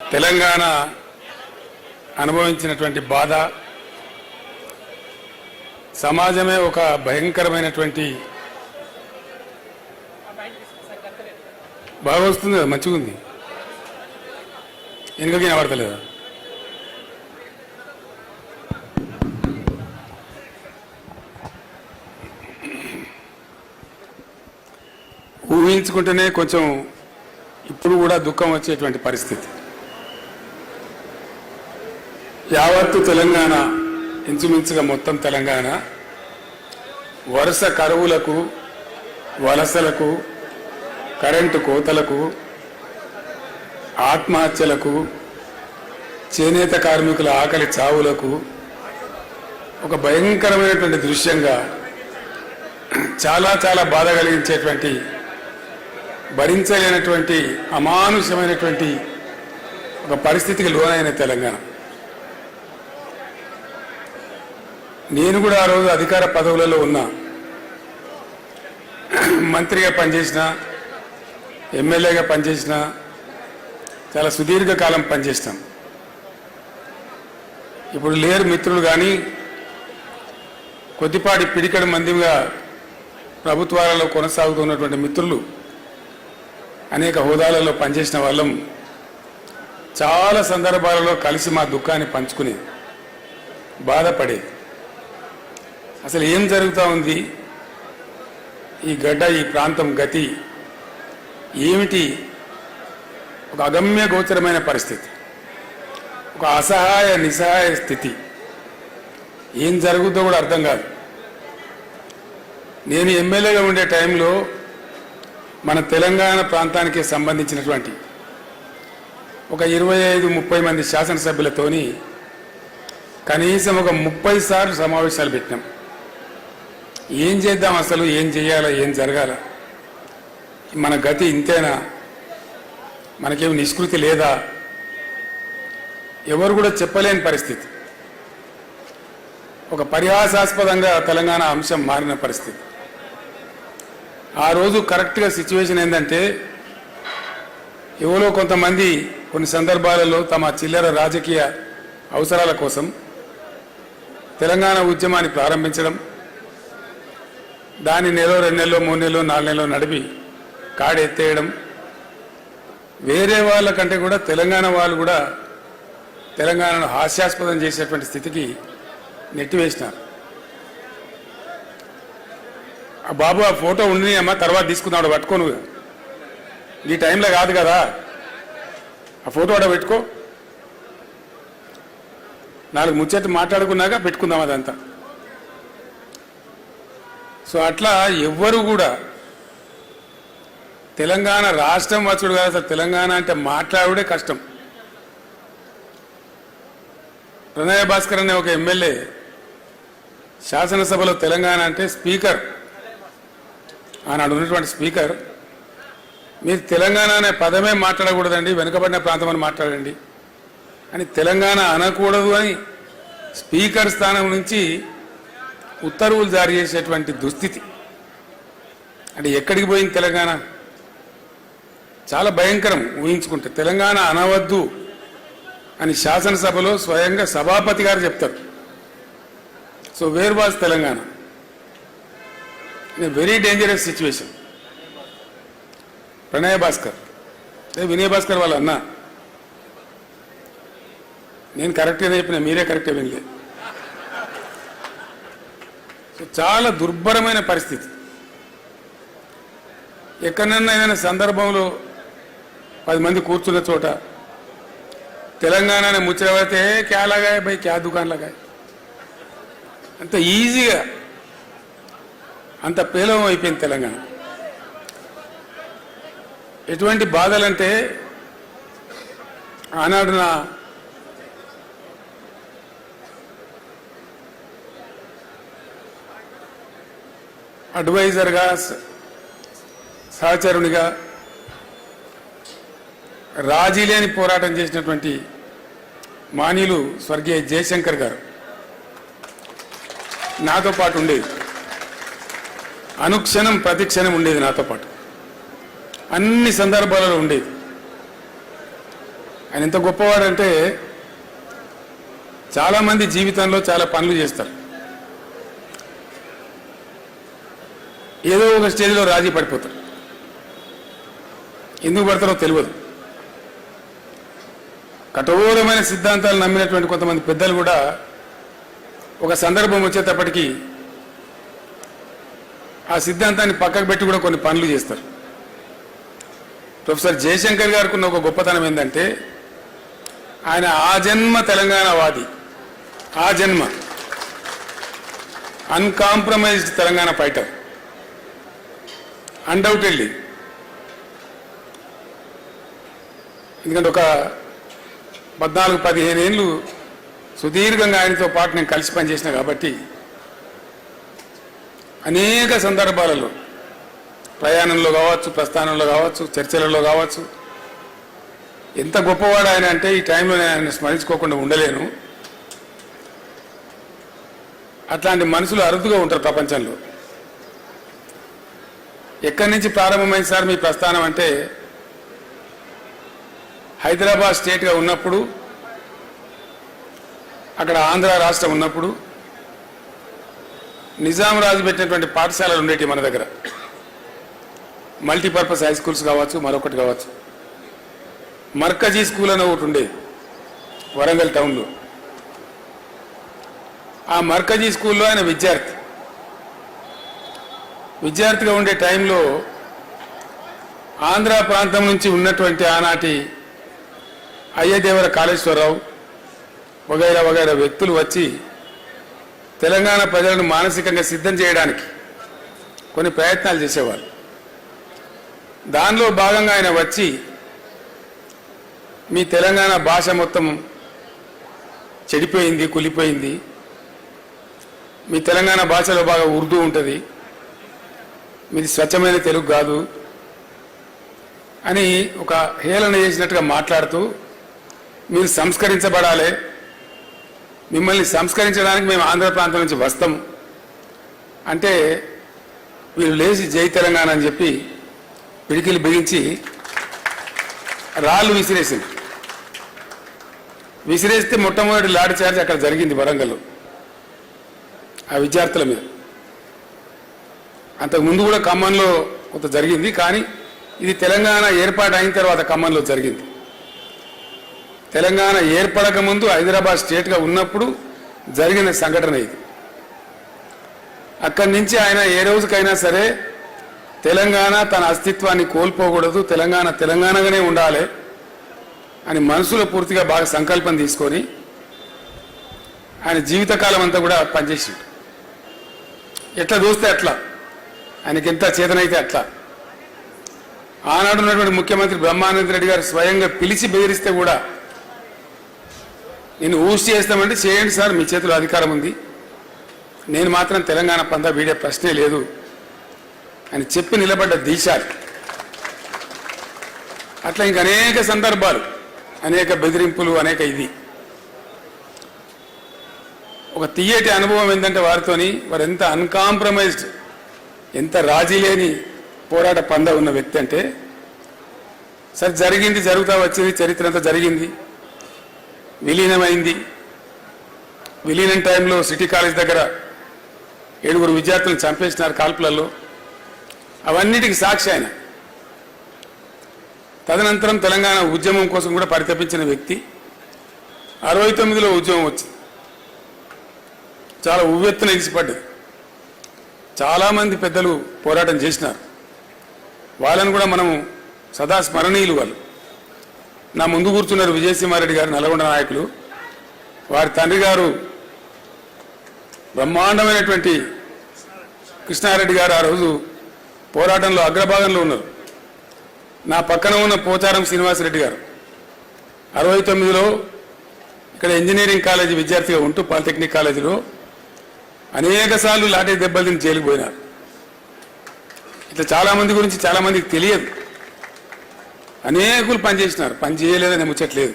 తెలంగాణ అనుభవించినటువంటి బాధ సమాజమే ఒక భయంకరమైనటువంటి బాగా వస్తుంది కదా మంచిగా ఉంది. వెనుకకి వినబడతలేదా. ఊహించుకుంటేనే కొంచెం ఇప్పుడు కూడా దుఃఖం వచ్చేటువంటి పరిస్థితి. యావత్తు తెలంగాణ ఇంచుమించుగా మొత్తం తెలంగాణ వరుస కరువులకు వలసలకు కరెంటు కోతలకు ఆత్మహత్యలకు చేనేత కార్మికుల ఆకలి చావులకు ఒక భయంకరమైనటువంటి దృశ్యంగా చాలా చాలా బాధ కలిగించేటువంటి భరించలేనటువంటి అమానుషమైనటువంటి ఒక పరిస్థితికి లోనైన తెలంగాణ. నేను కూడా ఆ రోజు అధికార పదవులలో ఉన్నా. మంత్రిగా పనిచేసిన ఎమ్మెల్యేగా పనిచేసిన చాలా సుదీర్ఘకాలం పనిచేసినాం పనిచేస్తాం. ఇప్పుడు లేరు మిత్రులు కానీ కొద్దిపాటి పిడికడి మందిగా ప్రభుత్వాలలో కొనసాగుతున్నటువంటి మిత్రులు అనేక హోదాలలో పనిచేసిన వాళ్ళం చాలా సందర్భాలలో కలిసి మా దుఃఖాన్ని పంచుకుని బాధపడేది అసలు ఏం జరుగుతూ ఉంది? ఈ గడ్డ ఈ ప్రాంతం గతి ఏమిటి? ఒక అగమ్య గోచరమైన పరిస్థితి. ఒక అసహాయ నిస్సహాయ స్థితి. ఏం జరుగుతుందో కూడా అర్థం కాదు. నేను ఎమ్మెల్యేగా ఉండే టైంలో మన తెలంగాణ ప్రాంతానికి సంబంధించినటువంటి ఒక ఇరవై ఐదు ముప్పై మంది శాసనసభ్యులతోని కనీసం ఒక ముప్పై సార్లు సమావేశాలు పెట్టినాం. ఏం చేద్దాం అసలు ఏం చేయాలా ఏం జరగాల? మన గతి ఇంతేనా? మనకేం నిష్కృతి లేదా? ఎవరు కూడా చెప్పలేని పరిస్థితి. ఒక పరిహాసాస్పదంగా తెలంగాణ అంశం మారిన పరిస్థితి. ఆ రోజు కరెక్ట్గా సిచ్యువేషన్ ఏంటంటే ఎవరో కొంతమంది కొన్ని సందర్భాలలో తమ చిల్లర రాజకీయ అవసరాల కోసం తెలంగాణ ఉద్యమాన్ని ప్రారంభించడం దాని నెల రెండు నెలలో మూడు నెలలో నాలుగు నెలలో నడిపి కాడెత్తేయడం వేరే వాళ్ళ కంటే కూడా తెలంగాణ వాళ్ళు కూడా తెలంగాణను హాస్యాస్పదం చేసేటువంటి స్థితికి నెట్టివేసినారు. ఆ బాబు ఆ ఫోటో ఉండి అమ్మా తర్వాత తీసుకుందాం పట్టుకోను ఈ టైంలో కాదు కదా. ఆ ఫోటో అక్కడ పెట్టుకో. నాలుగు ముచ్చట్లు మాట్లాడుకున్నాక పెట్టుకుందాం అదంతా. సో అట్లా ఎవ్వరు కూడా తెలంగాణ రాష్ట్రం వచ్చుడు కాదు అసలు తెలంగాణ అంటే మాట్లాడుడే కష్టం. ప్రణయ భాస్కర్ అనే ఒక ఎమ్మెల్యే శాసనసభలో తెలంగాణ అంటే స్పీకర్. ఆనాడు ఉన్నటువంటి స్పీకర్. మీరు తెలంగాణ అనే పదమే మాట్లాడకూడదండి వెనుకబడిన ప్రాంతం అని మాట్లాడండి. అని తెలంగాణ అనకూడదు అని స్పీకర్ స్థానం నుంచి ఉత్తర్వులు జారీ చేసేటువంటి దుస్థితి. అంటే ఎక్కడికి పోయింది తెలంగాణ? చాలా భయంకరం ఊహించుకుంటే. తెలంగాణ అనవద్దు అని శాసనసభలో స్వయంగా సభాపతి గారు చెప్తారు. So where was Telangana? Very dangerous situation. Pranaya Bhaskar. అదే వినయ్ భాస్కర్ వాళ్ళ అన్న? నేను కరెక్ట్గా చెప్పిన మీరే కరెక్ట్గా వినలే చాలా దుర్భరమైన పరిస్థితి. ఎక్కడన్నా ఏదైనా సందర్భంలో పది మంది కూర్చున్న చోట తెలంగాణ ముచ్చట పడితే క్యా లగాయ బై క్యా దుకాన్ లగాయ? అంత ఈజీగా అంత పేలవం అయిపోయింది తెలంగాణ. ఎటువంటి బాధలంటే ఆనాడు నా అడ్వైజర్గా సహచరునిగా రాజీ లేని పోరాటం చేసినటువంటి మానీయులు స్వర్గీయ జయశంకర్ గారు. నాతో పాటు ఉండేది. అనుక్షణం ప్రతిక్షణం ఉండేది నాతో పాటు. అన్ని సందర్భాలలో ఉండేది. ఆయన ఎంత గొప్పవాడంటే చాలామంది జీవితంలో చాలా పనులు చేస్తారు. ఏదో ఒక స్టేజ్లో రాజీ పడిపోతారు. ఎందుకు పడతారో తెలియదు. కఠోరమైన సిద్ధాంతాలు నమ్మినటువంటి కొంతమంది పెద్దలు కూడా ఒక సందర్భం వచ్చేటప్పటికి ఆ సిద్ధాంతాన్ని పక్కకు పెట్టి కూడా కొన్ని పనులు చేస్తారు. ప్రొఫెసర్ జయశంకర్ గారికి ఉన్న ఒక గొప్పతనం ఏంటంటే ఆయన ఆ జన్మ తెలంగాణవాది ఆ జన్మ అన్కాంప్రమైజ్డ్ తెలంగాణ ఫైటర్. అన్డౌటెడ్లీ ఎందుకంటే ఒక పద్నాలుగు పదిహేను ఏళ్ళు సుదీర్ఘంగా ఆయనతో పాటు నేను కలిసి పనిచేసిన కాబట్టి అనేక సందర్భాలలో ప్రయాణంలో కావచ్చు ప్రస్థానంలో కావచ్చు చర్చలలో కావచ్చు ఎంత గొప్పవాడు ఆయన అంటే ఈ టైంలో నేను ఆయన స్మరించుకోకుండా ఉండలేను. అట్లాంటి మనుషులు అరుదుగా ఉంటారు ప్రపంచంలో. ఎక్కడి నుంచి ప్రారంభమైంది సార్ మీ ప్రస్థానం అంటే హైదరాబాద్ స్టేట్గా ఉన్నప్పుడు అక్కడ ఆంధ్ర రాష్ట్రం ఉన్నప్పుడు నిజాం రాజు పెట్టినటువంటి పాఠశాలలు ఉండేవి మన దగ్గర. మల్టీపర్పస్ హై స్కూల్స్ కావచ్చు మరొకటి కావచ్చు. మర్కజీ స్కూల్ అని ఒకటి ఉండేది వరంగల్ టౌన్లో. ఆ మర్కజీ స్కూల్లో ఆయన విద్యార్థి. విద్యార్థిగా ఉండే టైంలో ఆంధ్ర ప్రాంతం నుంచి ఉన్నటువంటి ఆనాటి అయ్యదేవర కాళేశ్వరరావు వగైరా వగైరా వ్యక్తులు వచ్చి తెలంగాణ ప్రజలను మానసికంగా సిద్ధం చేయడానికి కొన్ని ప్రయత్నాలు చేసేవారు. దానిలో భాగంగా ఆయన వచ్చి మీ తెలంగాణ భాష మొత్తం చెడిపోయింది కులిపోయింది. మీ తెలంగాణ భాషలో బాగా ఉర్దూ ఉంటుంది. మీది స్వచ్ఛమైన తెలుగు కాదు అని ఒక హేళన చేసినట్టుగా మాట్లాడుతూ మీరు సంస్కరించబడాలి. మిమ్మల్ని సంస్కరించడానికి మేము ఆంధ్ర ప్రాంతం నుంచి వస్తాం. అంటే వీళ్ళు లేచి జై తెలంగాణ అని చెప్పి పిడికిలు బిగించి రాళ్ళు విసిరేసింది. విసిరేస్తే మొట్టమొదటి లాఠీ చార్జ్ అక్కడ జరిగింది వరంగల్లో ఆ విద్యార్థుల మీద. అంతకు ముందు కూడా ఖమ్మంలో కొంత జరిగింది కానీ ఇది తెలంగాణ ఏర్పాటు అయిన తర్వాత ఖమ్మంలో జరిగింది. తెలంగాణ ఏర్పడక ముందు హైదరాబాద్ స్టేట్గా ఉన్నప్పుడు జరిగిన సంఘటన ఇది. అక్కడి నుంచి ఆయన ఏ రోజుకైనా సరే తెలంగాణ తన అస్తిత్వాన్ని కోల్పోకూడదు తెలంగాణ తెలంగాణగానే ఉండాలి అని మనసులో పూర్తిగా బాగా సంకల్పం తీసుకొని ఆయన జీవితకాలం అంతా కూడా పనిచేసిండు. ఎట్లా చూస్తే అట్లా. ఆయనకి ఎంత చేతనైతే అట్లా. ఆనాడు ఉన్నటువంటి ముఖ్యమంత్రి బ్రహ్మానంద రెడ్డి గారు స్వయంగా పిలిచి బెదిరిస్తే కూడా నేను ఊసి చేస్తామంటే చేయండి సార్ మీ చేతిలో అధికారం ఉంది. నేను మాత్రం తెలంగాణ పందా వీడే ప్రశ్నే లేదు. అని చెప్పి నిలబడ్డ దీశాలు. అట్లా ఇంక అనేక సందర్భాలు అనేక బెదిరింపులు అనేక ఇది. ఒక తీయటి అనుభవం ఏంటంటే వారితోని వారు ఎంత అన్కాంప్రమైజ్డ్ ఎంత రాజీ లేని పోరాట పంద ఉన్న వ్యక్తి అంటే సరే జరిగింది జరుగుతా వచ్చింది చరిత్ర అంతా జరిగింది విలీనమైంది. విలీనం టైంలో సిటీ కాలేజ్ దగ్గర ఏడుగురు విద్యార్థులను చంపేసినారు కాల్పులలో. అవన్నిటికి సాక్షి ఆయన. తదనంతరం తెలంగాణ ఉద్యమం కోసం కూడా పరితపించిన వ్యక్తి. అరవై తొమ్మిదిలో ఉద్యమం వచ్చింది. చాలా ఉవ్వెత్తున ఎగిసిపడ్డది చాలామంది పెద్దలు పోరాటం చేసినారు. వాళ్ళని కూడా మనము సదా స్మరణీయులు వాళ్ళు. నా ముందు కూర్చున్నారు విజయసింహారెడ్డి గారు నల్గొండ నాయకులు. వారి తండ్రి గారు బ్రహ్మాండమైనటువంటి కృష్ణారెడ్డి గారు ఆ రోజు పోరాటంలో అగ్రభాగంలో ఉన్నారు. నా పక్కన ఉన్న పోచారం శ్రీనివాసరెడ్డి గారు. అరవై తొమ్మిదిలో ఇక్కడ ఇంజనీరింగ్ కాలేజీ విద్యార్థిగా ఉంటూ పాలిటెక్నిక్ కాలేజీలో అనేక సార్లు లాఠీ దెబ్బలు తిని జైలుకు పోయినారు. ఇట్లా చాలా మంది గురించి చాలా మందికి తెలియదు. అనేకులు పనిచేసినారు. పని చేయలేదని ముచ్చట్లేదు.